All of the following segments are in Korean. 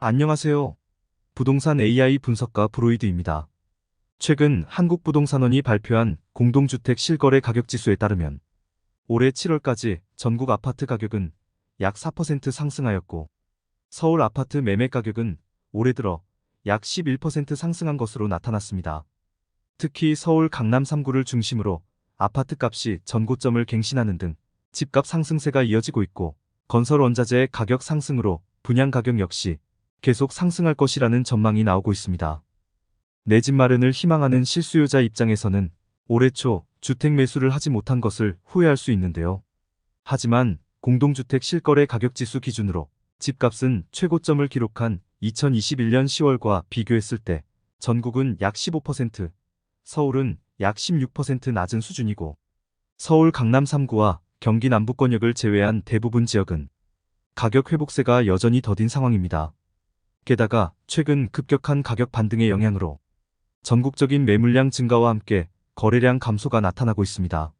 안녕하세요. 부동산 AI 분석가 브로이드입니다. 최근 한국부동산원이 발표한 공동주택 실거래 가격 지수에 따르면 올해 7월까지 전국 아파트 가격은 약 4% 상승하였고 서울 아파트 매매 가격은 올해 들어 약 11% 상승한 것으로 나타났습니다. 특히 서울 강남 3구를 중심으로 아파트 값이 전고점을 갱신하는 등 집값 상승세가 이어지고 있고 건설 원자재 가격 상승으로 분양 가격 역시 계속 상승할 것이라는 전망이 나오고 있습니다. 내 집 마련을 희망하는 실수요자 입장에서는 올해 초 주택 매수를 하지 못한 것을 후회할 수 있는데요. 하지만 공동주택 실거래 가격 지수 기준으로 집값은 최고점을 기록한 2021년 10월과 비교했을 때 전국은 약 15%, 서울은 약 16% 낮은 수준이고 서울 강남 3구와 경기 남부권역을 제외한 대부분 지역은 가격 회복세가 여전히 더딘 상황입니다. 게다가 최근 급격한 가격 반등의 영향으로 전국적인 매물량 증가와 함께 거래량 감소가 나타나고 있습니다.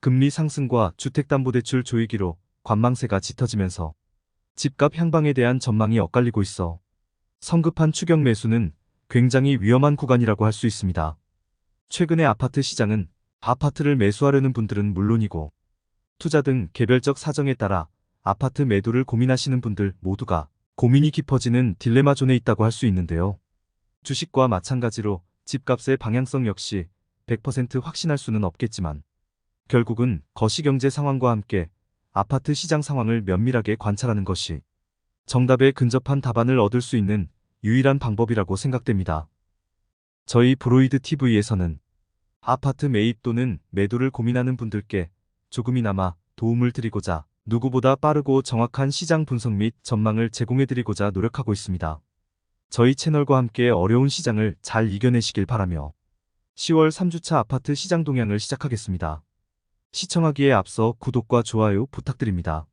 금리 상승과 주택담보대출 조이기로 관망세가 짙어지면서 집값 향방에 대한 전망이 엇갈리고 있어 성급한 추격 매수는 굉장히 위험한 구간이라고 할 수 있습니다. 최근의 아파트 시장은 아파트를 매수하려는 분들은 물론이고 투자 등 개별적 사정에 따라 아파트 매도를 고민하시는 분들 모두가 고민이 깊어지는 딜레마 존에 있다고 할 수 있는데요. 주식과 마찬가지로 집값의 방향성 역시 100% 확신할 수는 없겠지만 결국은 거시경제 상황과 함께 아파트 시장 상황을 면밀하게 관찰하는 것이 정답에 근접한 답안을 얻을 수 있는 유일한 방법이라고 생각됩니다. 저희 브로이드 TV에서는 아파트 매입 또는 매도를 고민하는 분들께 조금이나마 도움을 드리고자 누구보다 빠르고 정확한 시장 분석 및 전망을 제공해드리고자 노력하고 있습니다. 저희 채널과 함께 어려운 시장을 잘 이겨내시길 바라며 10월 3주차 아파트 시장 동향을 시작하겠습니다. 시청하기에 앞서 구독과 좋아요 부탁드립니다.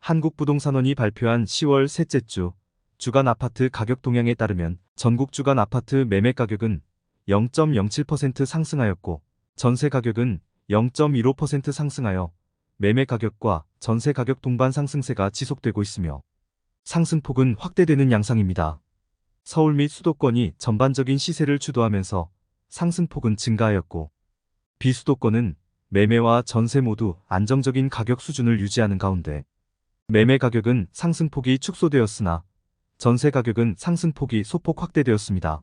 한국부동산원이 발표한 10월 셋째 주 주간 아파트 가격 동향에 따르면 전국 주간 아파트 매매 가격은 0.07% 상승하였고 전세 가격은 0.15% 상승하여 매매 가격과 전세 가격 동반 상승세가 지속되고 있으며 상승폭은 확대되는 양상입니다. 서울 및 수도권이 전반적인 시세를 주도하면서 상승폭은 증가하였고 비수도권은 매매와 전세 모두 안정적인 가격 수준을 유지하는 가운데 매매 가격은 상승폭이 축소되었으나 전세 가격은 상승폭이 소폭 확대되었습니다.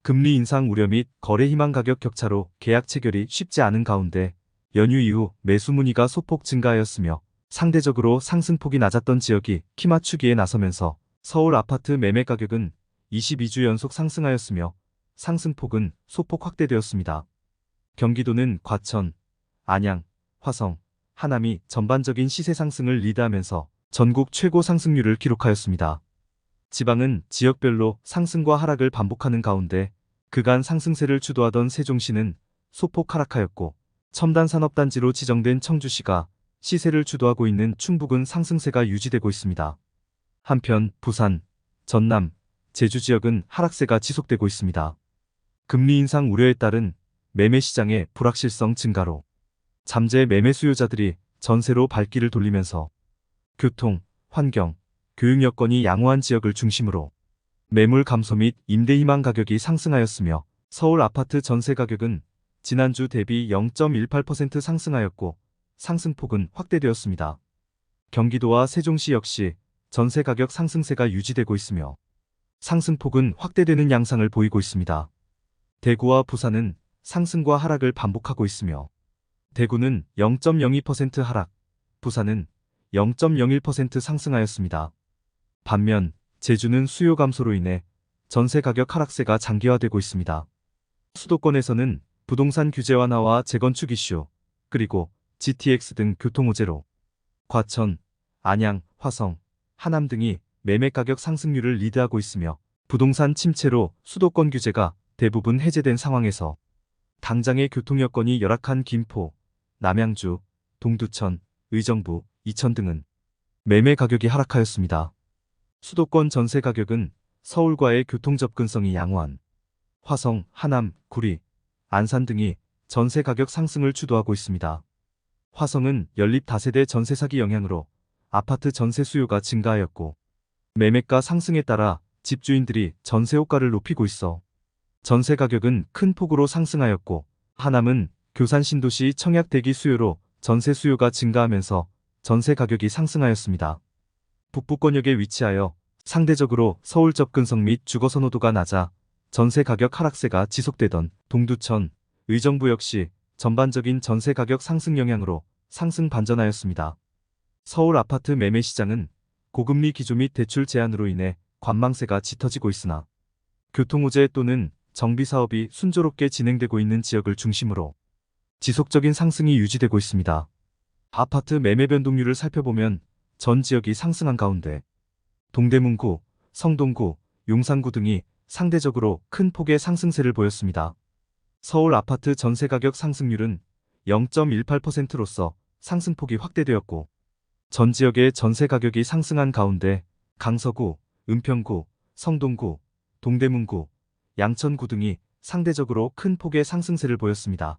금리 인상 우려 및 거래 희망 가격 격차로 계약 체결이 쉽지 않은 가운데 연휴 이후 매수 문의가 소폭 증가하였으며 상대적으로 상승폭이 낮았던 지역이 키 맞추기에 나서면서 서울 아파트 매매 가격은 22주 연속 상승하였으며 상승폭은 소폭 확대되었습니다. 경기도는 과천, 안양, 화성, 하남이 전반적인 시세 상승을 리드하면서 전국 최고 상승률을 기록하였습니다. 지방은 지역별로 상승과 하락을 반복하는 가운데 그간 상승세를 주도하던 세종시는 소폭 하락하였고 첨단 산업단지로 지정된 청주시가 시세를 주도하고 있는 충북은 상승세가 유지되고 있습니다. 한편 부산, 전남, 제주 지역은 하락세가 지속되고 있습니다. 금리 인상 우려에 따른 매매 시장의 불확실성 증가로 잠재 매매 수요자들이 전세로 발길을 돌리면서 교통, 환경, 교육 여건이 양호한 지역을 중심으로 매물 감소 및 임대 희망 가격이 상승하였으며 서울 아파트 전세 가격은 지난주 대비 0.18% 상승하였고 상승폭은 확대되었습니다. 경기도와 세종시 역시 전세 가격 상승세가 유지되고 있으며 상승폭은 확대되는 양상을 보이고 있습니다. 대구와 부산은 상승과 하락을 반복하고 있으며 대구는 0.02% 하락, 부산은 0.01% 상승하였습니다. 반면 제주는 수요 감소로 인해 전세 가격 하락세가 장기화되고 있습니다. 수도권에서는 부동산 규제 완화와 재건축 이슈, 그리고 GTX 등 교통 호재로 과천, 안양, 화성, 하남 등이 매매 가격 상승률을 리드하고 있으며 부동산 침체로 수도권 규제가 대부분 해제된 상황에서 당장의 교통 여건이 열악한 김포, 남양주, 동두천, 의정부, 이천 등은 매매 가격이 하락하였습니다. 수도권 전세 가격은 서울과의 교통 접근성이 양호한 화성, 하남, 구리, 안산 등이 전세 가격 상승을 주도하고 있습니다. 화성은 연립 다세대 전세 사기 영향으로 아파트 전세 수요가 증가하였고 매매가 상승에 따라 집주인들이 전세 호가를 높이고 있어 전세 가격은 큰 폭으로 상승하였고 하남은 교산 신도시 청약 대기 수요로 전세 수요가 증가하면서 전세 가격이 상승하였습니다. 북부권역에 위치하여 상대적으로 서울 접근성 및 주거 선호도가 낮아 전세 가격 하락세가 지속되던 동두천, 의정부 역시 전반적인 전세 가격 상승 영향으로 상승 반전하였습니다. 서울 아파트 매매 시장은 고금리 기조 및 대출 제한으로 인해 관망세가 짙어지고 있으나 교통호재 또는 정비 사업이 순조롭게 진행되고 있는 지역을 중심으로 지속적인 상승이 유지되고 있습니다. 아파트 매매 변동률을 살펴보면 전 지역이 상승한 가운데 동대문구, 성동구, 용산구 등이 상대적으로 큰 폭의 상승세를 보였습니다. 서울 아파트 전세 가격 상승률은 0.18%로서 상승폭이 확대되었고 전 지역의 전세 가격이 상승한 가운데 강서구, 은평구, 성동구, 동대문구, 양천구 등이 상대적으로 큰 폭의 상승세를 보였습니다.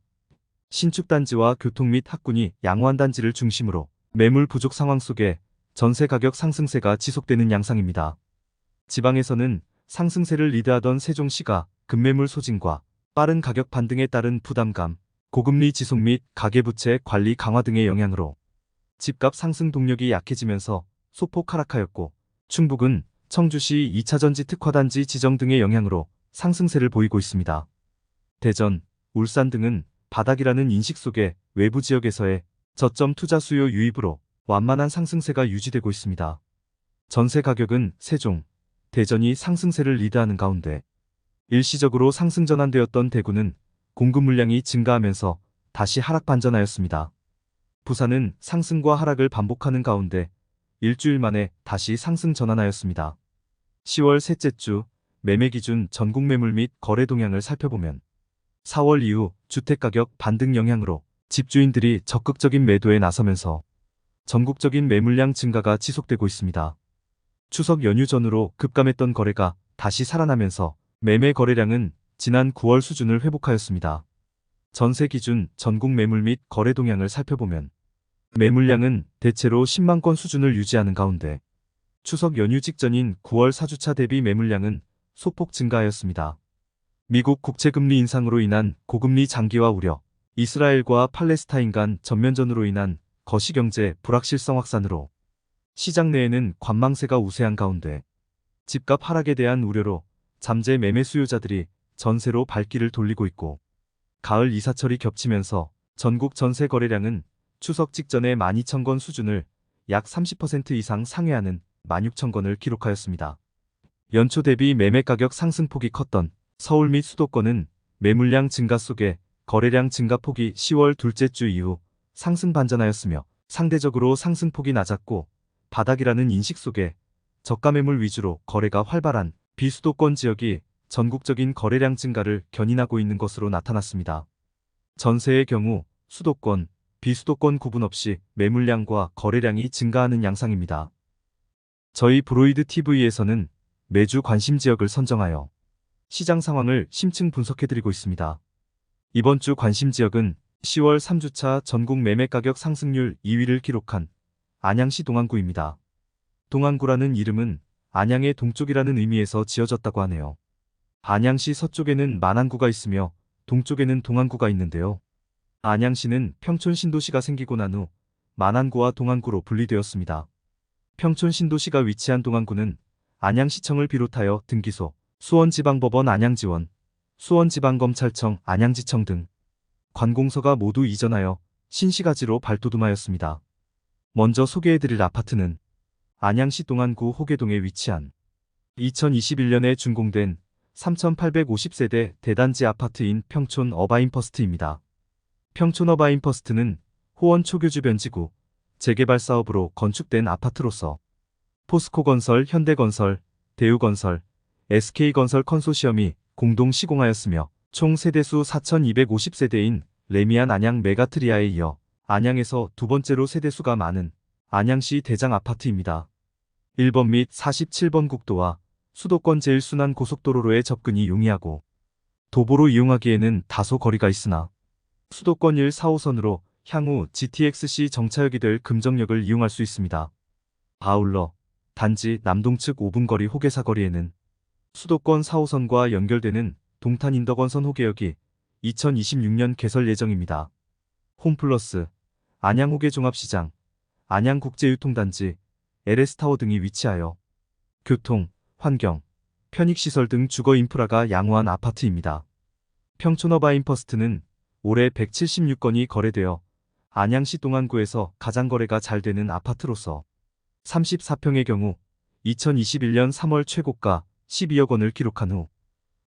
신축단지와 교통 및 학군이 양호한 단지를 중심으로 매물 부족 상황 속에 전세 가격 상승세가 지속되는 양상입니다. 지방에서는 상승세를 리드하던 세종시가 급매물 소진과 빠른 가격 반등에 따른 부담감, 고금리 지속 및 가계부채 관리 강화 등의 영향으로 집값 상승 동력이 약해지면서 소폭 하락하였고 충북은 청주시 2차전지 특화단지 지정 등의 영향으로 상승세를 보이고 있습니다. 대전, 울산 등은 바닥이라는 인식 속에 외부 지역에서의 저점 투자 수요 유입으로 완만한 상승세가 유지되고 있습니다. 전세 가격은 세종, 대전이 상승세를 리드하는 가운데 일시적으로 상승 전환되었던 대구는 공급 물량이 증가하면서 다시 하락 반전하였습니다. 부산은 상승과 하락을 반복하는 가운데 일주일 만에 다시 상승 전환하였습니다. 10월 셋째 주 매매 기준 전국 매물 및 거래 동향을 살펴보면 4월 이후 주택가격 반등 영향으로 집주인들이 적극적인 매도에 나서면서 전국적인 매물량 증가가 지속되고 있습니다. 추석 연휴 전후로 급감했던 거래가 다시 살아나면서 매매 거래량은 지난 9월 수준을 회복하였습니다. 전세 기준 전국 매물 및 거래 동향을 살펴보면 매물량은 대체로 10만 건 수준을 유지하는 가운데 추석 연휴 직전인 9월 4주차 대비 매물량은 소폭 증가하였습니다. 미국 국채금리 인상으로 인한 고금리 장기화 우려, 이스라엘과 팔레스타인 간 전면전으로 인한 거시경제 불확실성 확산으로 시장 내에는 관망세가 우세한 가운데 집값 하락에 대한 우려로 잠재 매매 수요자들이 전세로 발길을 돌리고 있고 가을 이사철이 겹치면서 전국 전세 거래량은 추석 직전의 12,000건 수준을 약 30% 이상 상회하는 16,000건을 기록하였습니다. 연초 대비 매매 가격 상승폭이 컸던 서울 및 수도권은 매물량 증가 속에 거래량 증가폭이 10월 둘째 주 이후 상승 반전하였으며 상대적으로 상승폭이 낮았고 바닥이라는 인식 속에 저가 매물 위주로 거래가 활발한 비수도권 지역이 전국적인 거래량 증가를 견인하고 있는 것으로 나타났습니다. 전세의 경우 수도권, 비수도권 구분 없이 매물량과 거래량이 증가하는 양상입니다. 저희 브로이드 TV에서는 매주 관심 지역을 선정하여 시장 상황을 심층 분석해드리고 있습니다. 이번 주 관심 지역은 10월 3주차 전국 매매 가격 상승률 2위를 기록한 안양시 동안구입니다. 동안구라는 이름은 안양의 동쪽이라는 의미에서 지어졌다고 하네요. 안양시 서쪽에는 만안구가 있으며 동쪽에는 동안구가 있는데요. 안양시는 평촌 신도시가 생기고 난 후 만안구와 동안구로 분리되었습니다. 평촌 신도시가 위치한 동안구는 안양시청을 비롯하여 등기소, 수원지방법원 안양지원, 수원지방검찰청 안양지청 등 관공서가 모두 이전하여 신시가지로 발돋움하였습니다. 먼저 소개해드릴 아파트는 안양시 동안구 호계동에 위치한 2021년에 준공된 3,850세대 대단지 아파트인 평촌 어바인퍼스트입니다. 평촌 어바인퍼스트는 호원 초교주 변지구 재개발 사업으로 건축된 아파트로서 포스코건설, 현대건설, 대우건설, SK건설 컨소시엄이 공동 시공하였으며 총 세대수 4,250세대인 레미안 안양 메가트리아에 이어 안양에서 두 번째로 세대수가 많은 안양시 대장 아파트입니다. 1번 및 47번 국도와 수도권 제일순환 고속도로로의 접근이 용이하고 도보로 이용하기에는 다소 거리가 있으나 수도권 1, 4호선으로 향후 GTX-C 정차역이 될 금정역을 이용할 수 있습니다. 아울러 단지 남동측 5분 거리 호계사 거리에는 수도권 4호선과 연결되는 동탄 인덕원선 호계역이 2026년 개설 예정입니다. 홈플러스, 안양호계 종합시장, 안양국제유통단지, LS타워 등이 위치하여 교통, 환경, 편익시설 등 주거 인프라가 양호한 아파트입니다. 평촌어바인퍼스트는 올해 176건이 거래되어 안양시 동안구에서 가장 거래가 잘 되는 아파트로서 34평의 경우 2021년 3월 최고가 12억 원을 기록한 후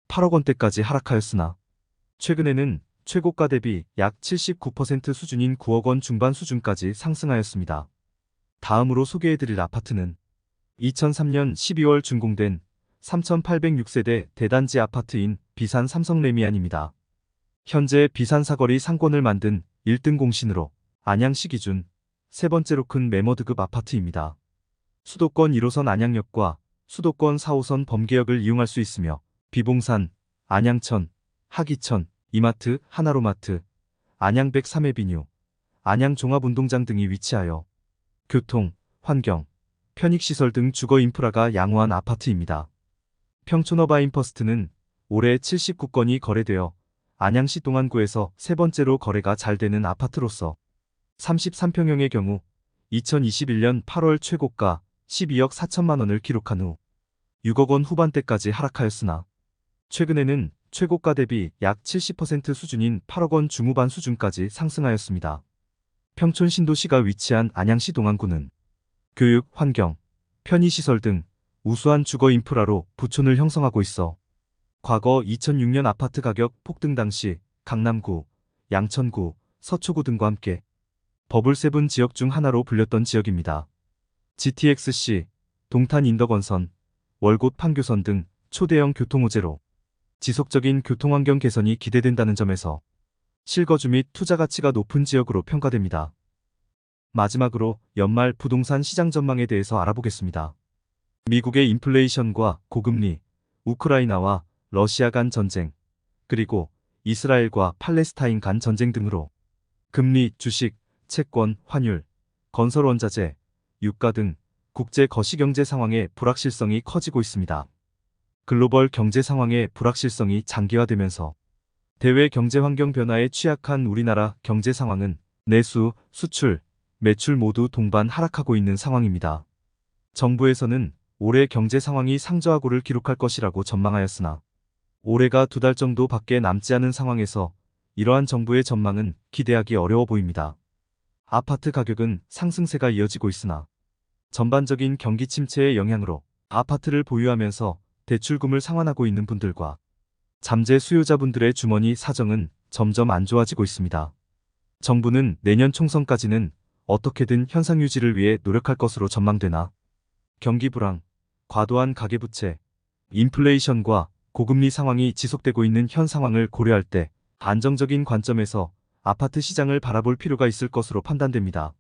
8억 원대까지 하락하였으나 최근에는 최고가 대비 약 79% 수준인 9억 원 중반 수준까지 상승하였습니다. 다음으로 소개해드릴 아파트는 2003년 12월 준공된 3,806세대 대단지 아파트인 비산 삼성 레미안입니다. 현재 비산 사거리 상권을 만든 1등 공신으로 안양시 기준 세 번째로 큰 매머드급 아파트입니다. 수도권 1호선 안양역과 수도권 4호선 범계역을 이용할 수 있으며 비봉산, 안양천, 하기천, 이마트, 하나로마트, 안양백 3회비뉴, 안양종합운동장 등이 위치하여 교통, 환경, 편익시설 등 주거 인프라가 양호한 아파트입니다. 평촌어바인퍼스트는 올해 79건이 거래되어 안양시 동안구에서 세 번째로 거래가 잘 되는 아파트로서 33평형의 경우 2021년 8월 최고가 12억 4천만 원을 기록한 후 6억 원 후반대까지 하락하였으나 최근에는 최고가 대비 약 70% 수준인 8억 원 중후반 수준까지 상승하였습니다. 평촌 신도시가 위치한 안양시 동안구는 교육, 환경, 편의시설 등 우수한 주거 인프라로 부촌을 형성하고 있어 과거 2006년 아파트 가격 폭등 당시 강남구, 양천구, 서초구 등과 함께 버블 세븐 지역 중 하나로 불렸던 지역입니다. GTX-C, 동탄 인덕원선, 월곶 판교선 등 초대형 교통호재로 지속적인 교통환경 개선이 기대된다는 점에서 실거주 및 투자 가치가 높은 지역으로 평가됩니다. 마지막으로 연말 부동산 시장 전망에 대해서 알아보겠습니다. 미국의 인플레이션과 고금리, 우크라이나와 러시아 간 전쟁, 그리고 이스라엘과 팔레스타인 간 전쟁 등으로 금리, 주식, 채권, 환율, 건설 원자재, 유가 등 국제 거시경제 상황의 불확실성이 커지고 있습니다. 글로벌 경제 상황의 불확실성이 장기화되면서 대외 경제 환경 변화에 취약한 우리나라 경제 상황은 내수, 수출, 매출 모두 동반 하락하고 있는 상황입니다. 정부에서는 올해 경제 상황이 상저하고를 기록할 것이라고 전망하였으나 올해가 두 달 정도 밖에 남지 않은 상황에서 이러한 정부의 전망은 기대하기 어려워 보입니다. 아파트 가격은 상승세가 이어지고 있으나 전반적인 경기 침체의 영향으로 아파트를 보유하면서 대출금을 상환하고 있는 분들과 잠재 수요자분들의 주머니 사정은 점점 안 좋아지고 있습니다. 정부는 내년 총선까지는 어떻게든 현상 유지를 위해 노력할 것으로 전망되나 경기 불황, 과도한 가계부채, 인플레이션과 고금리 상황이 지속되고 있는 현 상황을 고려할 때 안정적인 관점에서 아파트 시장을 바라볼 필요가 있을 것으로 판단됩니다.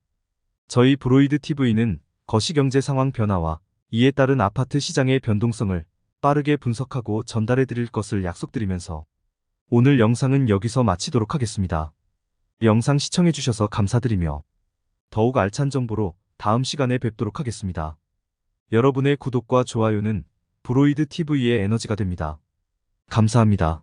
저희 브로이드 TV는 거시경제 상황 변화와 이에 따른 아파트 시장의 변동성을 빠르게 분석하고 전달해 드릴 것을 약속드리면서 오늘 영상은 여기서 마치도록 하겠습니다. 영상 시청해 주셔서 감사드리며 더욱 알찬 정보로 다음 시간에 뵙도록 하겠습니다. 여러분의 구독과 좋아요는 브로이드 TV의 에너지가 됩니다. 감사합니다.